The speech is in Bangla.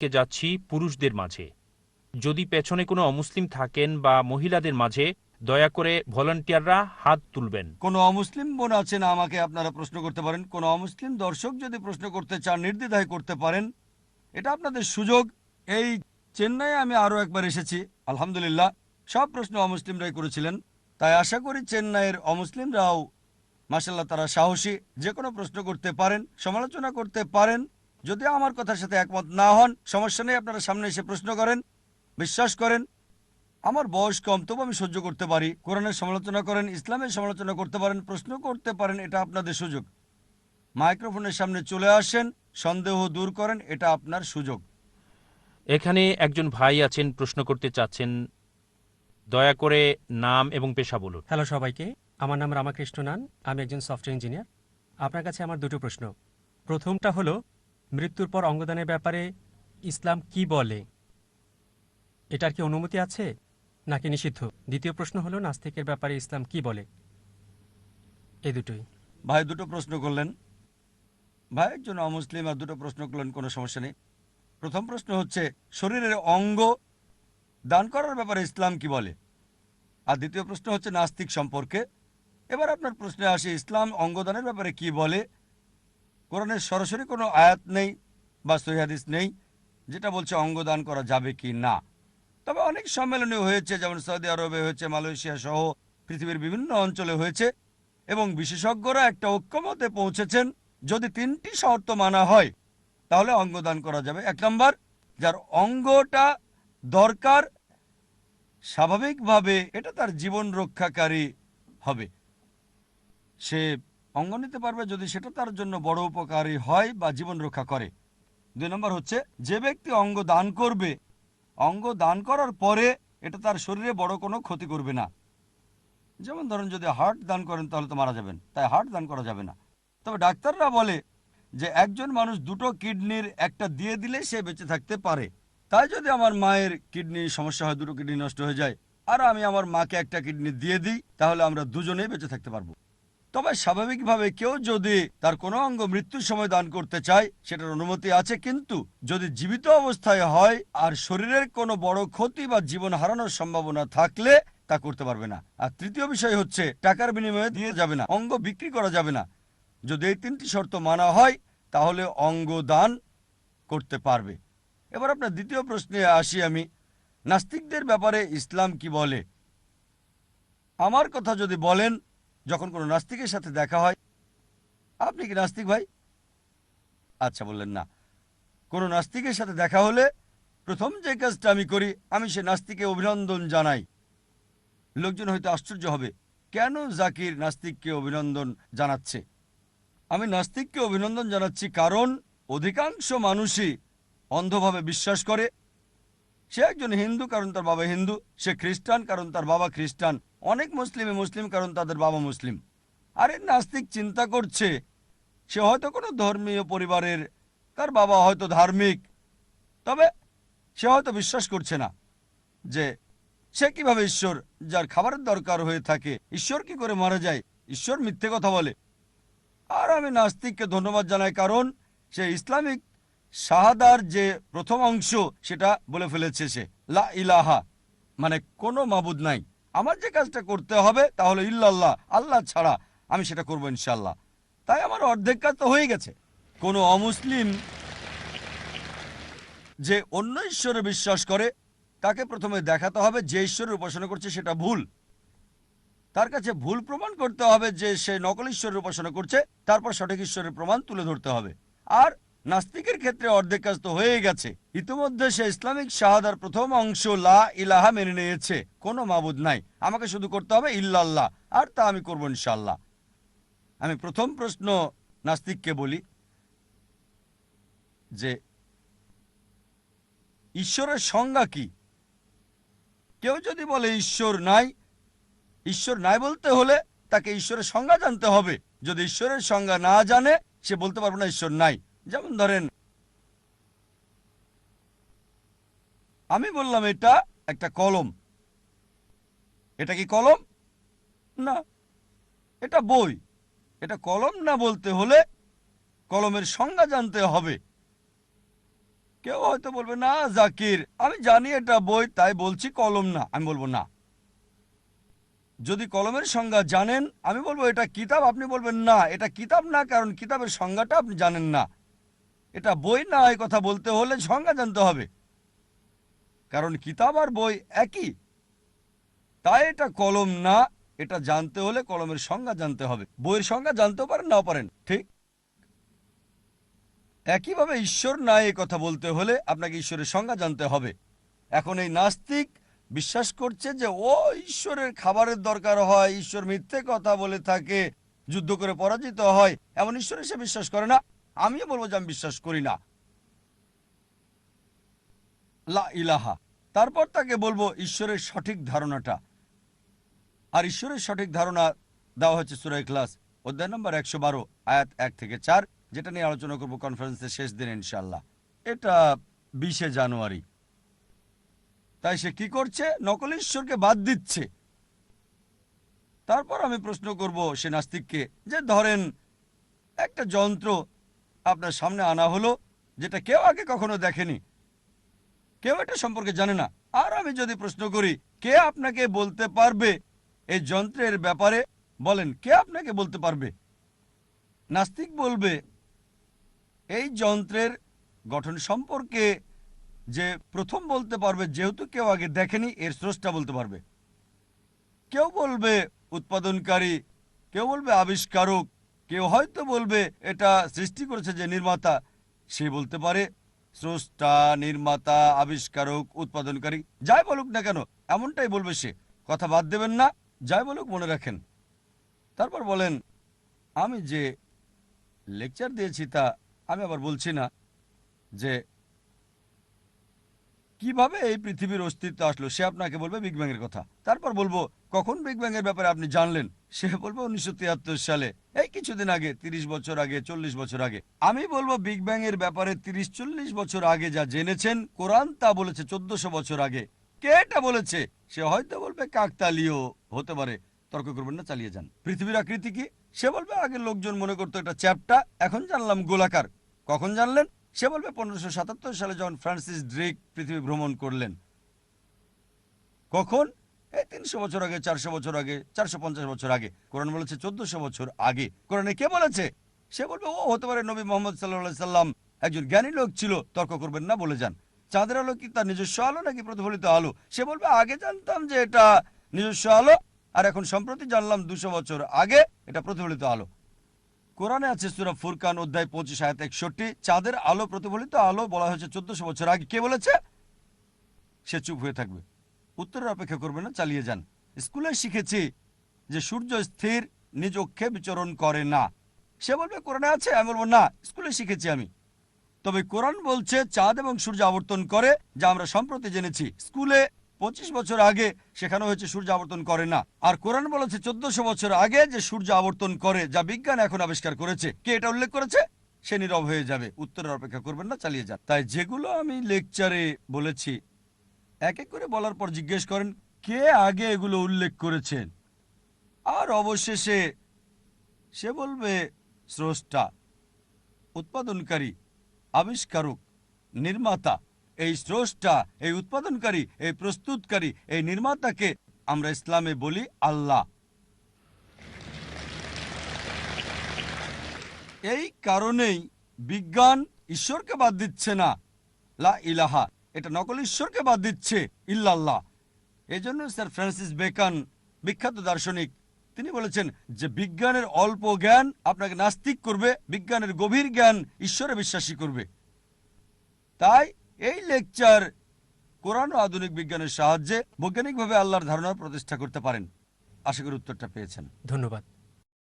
কে যাচ্ছি পুরুষদের মাঝে। যদি পেছনে কোনো অমুসলিম থাকেন বা মহিলাদের মাঝে, দয়া করে ভলান্টিয়াররা হাত তুলবেন। কোনো অমুসলিম বোন আছেন আমাকে আপনারা প্রশ্ন করতে পারেন? কোনো অমুসলিম দর্শক যদি প্রশ্ন করতে চান, নির্দ্বিধায় করতে পারেন, এটা আপনাদের সুযোগ। এই চেন্নাইয়ে আমি আরও একবার এসেছি। আলহামদুলিল্লাহ, সব প্রশ্ন অমুসলিমরাই করেছিলেন। তাই আশা করি চেন্নাইয়ের অমুসলিমরাও মাসাল্লাহ তারা সাহসী। যে কোনো প্রশ্ন করতে পারেন, সমালোচনা করতে পারেন। যদি আমার কথার সাথে একমত না হন সমস্যা নেই আপনারা সামনে এসে প্রশ্ন করেন বিশ্বাস করেন। আমার বয়স কম তবু আমি সহ্য করতে পারি। কোরআনের সমালোচনা করেন ইসলামের সমালোচনা করতে পারেন প্রশ্ন করতে পারেন এটা আপনাদের সুযোগ। মাইক্রোফোনের সামনে চলে আসেন সন্দেহ দূর করেন এটা আপনার সুযোগ। এখানে একজন ভাই আছেন প্রশ্ন করতে চাচ্ছেন দয়া করে নাম এবং পেশা বলুন। হ্যালো সবাইকে আমার নাম রামাকৃষ্ণ নান আমি একজন সফটওয়্যার ইঞ্জিনিয়ার। আপনার কাছে আমার দুটো প্রশ্ন। প্রথমটা হলো মৃত্যুর পর অঙ্গদানের ব্যাপারে ইসলাম কি বলে? এটার কি অনুমতি আছে নাকি নিষিদ্ধ? দ্বিতীয় প্রশ্ন হলো, নাস্তিকের ব্যাপারে ইসলাম কি বলে? এই দুটোই। ভাই, দুটো প্রশ্ন করলেন। ভাই, একজন অমুসলিম আর দুটো প্রশ্ন করলেন, কোনো সমস্যা নেই। প্রথম প্রশ্ন হচ্ছে, শরীরের অঙ্গ দান করার ব্যাপারে ইসলাম কি বলে? আর দ্বিতীয় প্রশ্ন হচ্ছে, নাস্তিক সম্পর্কে। এবার আপনার প্রশ্নে আসে, ইসলাম অঙ্গদানের ব্যাপারে কি বলে? কোরআনের সরাসরি কোনো আয়াত নেই বা সহিহাদিস নেই, যেটা বলছে অঙ্গদান করা যাবে কি না। তবে অনেক সম্মেলনে হয়েছে, যেমন সৌদি আরবে হয়েছে, মালয়েশিয়া সহ পৃথিবীর বিভিন্ন অঞ্চলে হয়েছে, এবং বিশেষজ্ঞরা একটা ঐক্যমতে পৌঁছেছেন, যদি তিনটি শর্ত মানা হয়, তাহলে অঙ্গদান করা যাবে। এক নম্বর, যার অঙ্গটা দরকার, স্বাভাবিকভাবে এটা তার জীবন রক্ষাকারী হবে। সে অঙ্গ নিতে পারবে যদি সেটা তার জন্য বড় উপকারী হয় বা জীবন রক্ষা করে। দুই নম্বর হচ্ছে, যে ব্যক্তি অঙ্গ দান করবে, অঙ্গ দান করার পরে এটা তার শরীরে বড় কোনো ক্ষতি করবে না। যেমন ধরুন যদি হার্ট দান করেন তাহলে তো মারা যাবেন, তাই হার্ট দান করা যাবে না। তবে ডাক্তাররা বলে যে, একজন মানুষ দুটো কিডনির একটা দিয়ে দিলে সে বেঁচে থাকতে পারে। তাই যদি আমার মায়ের কিডনি সমস্যা হয়, দুটো কিডনি নষ্ট হয়ে যায়, আর আমি আমার মাকে একটা কিডনি দিয়ে দিই, তাহলে আমরা দুজনেই বেঁচে থাকতে পারব। তবে স্বাভাবিকভাবে কেউ যদি তার কোনো অঙ্গ মৃত্যুর সময় দান করতে চায়, সেটার অনুমতি আছে কিন্তু যদি জীবিত অবস্থায় হয় আর শরীরের কোনো বড় ক্ষতি বা জীবন হারানোর সম্ভাবনা থাকলে তা করতে পারবে না। আর তৃতীয় বিষয় হচ্ছে, টাকার বিনিময়ে দিয়ে যাবে না, অঙ্গ বিক্রি করা যাবে না। যদি এই তিনটি শর্ত মানা হয়, তাহলে অঙ্গ দান করতে পারবে। এবার আপনার দ্বিতীয় প্রশ্নে আসি আমি। নাস্তিকদের ব্যাপারে ইসলাম কি বলে? আমার কথা যদি বলেন যখন কোনো নাস্তিকের সাথে দেখা হয়, আপনি কি নাস্তিক ভাই? আচ্ছা বললেন না। কোনো নাস্তিকের সাথে দেখা হলে প্রথম যে কাজটা আমি করি, আমি সে নাস্তিকে অভিনন্দন জানাই। লোকজন হয়তো আশ্চর্য হবে, কেন জাকির নাস্তিককে অভিনন্দন জানাচ্ছে? আমি নাস্তিককে অভিনন্দন জানাচ্ছি কারণ অধিকাংশ মানুষই অন্ধভাবে বিশ্বাস করে সে একজন হিন্দু, কারণ তার বাবা হিন্দু, সে খ্রিস্টান, কারণ তার বাবা খ্রিস্টান। অনেক মুসলিমে মুসলিম, কারণ তাদের বাবা মুসলিম। আর আরে নাস্তিক চিন্তা করছে, সে হয়তো কোনো ধর্মীয় পরিবারের, তার বাবা হয়তো ধার্মিক, তবে সে হয়তো বিশ্বাস করছে না যে সে কীভাবে ঈশ্বর, যার খাবারের দরকার হয়ে থাকে, ঈশ্বর কি করে মারা যায়, ঈশ্বর মিথ্যে কথা বলে। আর আমি নাস্তিককে ধন্যবাদ জানাই, কারণ সে ইসলামিক শাহাদার যে প্রথম অংশ সেটা বলে ফেলেছে সে। লা ইলাহা মানে কোনো মাবুদ নাই। আমার যে কাজটা করতে হবে তাহলে ইল্লাল্লাহ, আল্লাহ ছাড়া আমি সেটা করব ইনশাল্লাহ তাই আমার অর্ধেক কাজ তো হয়ে গেছে। কোনো অমুসলিম যে অন্য ঈশ্বরে বিশ্বাস করে, তাকে প্রথমে দেখাতে হবে যে ঈশ্বরের উপাসনা করছে সেটা ভুল। তার কাছে ভুল প্রমাণ করতে হবে যে সে নকল ঈশ্বরের উপাসনা করছে, তারপর সঠিক ঈশ্বরের প্রমাণ তুলে ধরতে হবে। আর নাস্তিকের ক্ষেত্রে অর্ধেক কাজ তো হয়ে গেছে। ইতিমধ্যে সে ইসলামিক শাহাদার প্রথম অংশ লা ইলাহা মেনে নিয়েছে। কোনো মাবুদ নাই। আমাকে শুধু করতে হবে ইল্লাল্লাহ, আর তা আমি করব ইনশাল্লাহ আমি প্রথম প্রশ্ন নাস্তিককে বলি যে, ঈশ্বরের সংজ্ঞা কি? কেউ যদি বলে ঈশ্বর নাই ঈশ্বর নাই বলতে হলে তাকে ঈশ্বরের সংজ্ঞা জানতে হবে। যদি ঈশ্বরের সংজ্ঞা না জানে, সে বলতে পারবে না ঈশ্বর নাই। যেমন ধরেন, আমি বললাম এটা একটা কলম। এটা কি কলম? না। এটা বই। এটা কলম না বলতে হলে কলমের সংজ্ঞা জানতে হবে। কেউ হয়তো বলবে, না, জাকির, আমি জানি এটা বই, তাই বলছি কলম না। আমি বলব, না। যদি কলমের সংজ্ঞা জানেন, আমি বলব, এটা কিতাব? আপনি বলবেন, না। এটা কিতাব না, কারণ কিতাবের সংজ্ঞাটা আপনি জানেন না। এটা বই না এই কথা বলতে হলে সংজ্ঞা জানতে হবে। কারণ কিতাব আর বই একই। তাই এটা কলম না, এটা জানতে হলে কলমের সংজ্ঞা জানতে হবে। বইয়ের সংজ্ঞা জানতেও পারেন, নাও পারেন। ঠিক? একইভাবে ঈশ্বর না, এ কথা বলতে হলে আপনাকে ঈশ্বরের সংজ্ঞা জানতে হবে। এখন এই নাস্তিক বিশ্বাস করছে যে, ও ঈশ্বরের খাবারের দরকার হয়, ঈশ্বর মিথ্যে কথা বলে থাকে, যুদ্ধ করে পরাজিত হয়, এমন ঈশ্বরে সে বিশ্বাস করে না। আমিও বলব যে আমি বিশ্বাস করি না। লা ইলাহা। তারপর তাকে বলব ঈশ্বরের সঠিক ধারণাটা। আর ঈশ্বরের সঠিক ধারণা দেওয়া হচ্ছে সুরাই ক্লাস অধ্যায় নম্বর একশো বারো, আয়াত এক থেকে চার, যেটা নিয়ে আলোচনা করব কনফারেন্সের শেষ দিন ইনশাল্লাহ এটা বিশে জানুয়ারি। তাই সে কি করছে? নকল ঈশ্বরকে বাদ দিচ্ছে। তারপর আমি প্রশ্ন করব সে নাস্তিককে যে ধরেন একটা যন্ত্র আপনার সামনে আনা হলো, যেটা কেউ আগে কখনো দেখেনি। কেউ এটা সম্পর্কে জানে না। আর আমি যদি প্রশ্ন করি, কে আপনাকে বলতে পারবে এই যন্ত্রের ব্যাপারে? বলেন, কে আপনাকে বলতে পারবে? নাস্তিক বলবে, এই যন্ত্রের গঠন সম্পর্কে যে প্রথম বলতে পারবে, যেহেতু কেউ আগে দেখেনি, এর স্রষ্টা বলতে পারবে। কেউ বলবে, উৎপাদনকারী, কেউ বলবে, আবিষ্কারক কেউ হয়তো বলবে, এটা সৃষ্টি করেছে যে নির্মাতা। সে বলতে পারে, স্রষ্টা, নির্মাতা, আবিষ্কারক, উৎপাদনকারী, যাই বলুক না কেন, এমনটাই বলবে সে। কথা বাদ দেবেন না, যাই বলুক মনে রাখেন। তারপর বলেন, আমি যে লেকচার দিয়েছি তা আমি আবার বলছি না যে কীভাবে এই পৃথিবীর অস্তিত্ব আসলো? সে আপনাকে বলবে বিগ ব্যাং এর কথা। তারপর বলব, কখন বিগ ব্যাং এর ব্যাপারে আপনি জানলেন? সে বলবে উনিশশো সালে। এই কিছুদিন আগে ৩০ বছর আগে, চল্লিশ বছর আগে। আমি বলব বিগ ব্যাং এর ব্যাপারে তিরিশ, চল্লিশ বছর আগে যা জেনেছেন, কোরআন তা বলেছে চোদ্দশো বছর আগে। কে এটা বলেছে? সে হয়তো বলবে কাকতালীয় হতে পারে। তর্ক করবেন না, চালিয়ে যান। পৃথিবীর আকৃতি কি? সে বলবে আগে লোকজন মনে করতো এটা চ্যাপটা, এখন জানলাম গোলাকার। কখন জানলেন? সে বলবে পনেরোশো সাতাত্তর সালে যখন ফ্রান্সিস ড্রেক পৃথিবী ভ্রমণ করলেন। কখন? এই তিনশো বছর আগে, চারশো বছর আগে, চারশো পঞ্চাশ বছর আগে। কোরআন বলেছে চোদ্দশো বছর আগে। কোরআনে কে বলেছে? সে বলবে, ও, হতে পারে নবী মোহাম্মদ সাল্লাহ সাল্লাম একজন জ্ঞানী লোক ছিল, তর্ক করবেন না, বলে যান। চাঁদের আলো কি তার নিজস্ব আলো নাকি প্রতিফলিত আলো? সে বলবে, আগে জানতাম যে এটা নিজস্ব আলো, আর এখন সম্প্রতি জানলাম দুশো বছর আগে এটা প্রতিফলিত আলো। কোরআনে আছে সুরা ফুরকান অধ্যায় পঁচিশ, আয়াত একষট্টি। চাঁদের আলো প্রতিফলিত আলো বলা হয়েছে চোদ্দশো বছর আগে। কে বলেছে? সে চুপ হয়ে থাকবে। উত্তরের অপেক্ষা করবে না, চালিয়ে যান। স্কুলে শিখেছি যে সূর্য স্থির, নিজ অক্ষে বিচরণ করে না। সে বলবে, কোরআনে আছে? আমি বলব, না, স্কুলে শিখেছি আমি। তবে কোরআন বলছে, চাঁদ এবং সূর্য আবর্তন করে, যা আমরা সম্প্রতি জেনেছি। স্কুলে পঁচিশ বছর আগে সেখানে হয়েছে সূর্য আবর্তন করে না। আর কোরআন বলেছে চোদ্দশো বছর আগে যে সূর্য আবর্তন করে, যা বিজ্ঞান এখন আবিষ্কার করেছে। কে এটা উল্লেখ করেছে? সে নীরব হয়ে যাবে। উত্তরের অপেক্ষা করবেন না, চালিয়ে যান। তাই যেগুলো আমি লেকচারে বলেছি, এক এক করে বলার পর জিজ্ঞেস করেন, কে আগে এগুলো উল্লেখ করেছেন? আর অবশেষে সে বলবে, স্রষ্টা, উৎপাদনকারী, আবিষ্কারক, নির্মাতা এই স্রষ্টা, এই উৎপাদনকারী, এই প্রস্তুতকারী, এই নির্মাতাকে আমরা ইসলামে বলি আল্লাহ। এই কারণেই বিজ্ঞান ঈশ্বরকে বাদ দিচ্ছে না। লা ইলাহা, এটা নকল ঈশ্বরকে বাদ দিচ্ছে ইল্লাল্লাহ। এই জন্য স্যার ফ্রান্সিস বেকান, বিখ্যাত দার্শনিক, তিনি বলেছেন যে বিজ্ঞানের অল্প জ্ঞান আপনাকে নাস্তিক করবে, বিজ্ঞানের গভীর জ্ঞান ঈশ্বরে বিশ্বাসী করবে। তাই এই লেকচার কোরআন আধুনিক বিজ্ঞানের সাহায্যে বৈজ্ঞানিকভাবে আল্লাহর ধারণা প্রতিষ্ঠা করতে পারেন। আশা করি উত্তরটা পেয়েছেন। ধন্যবাদ।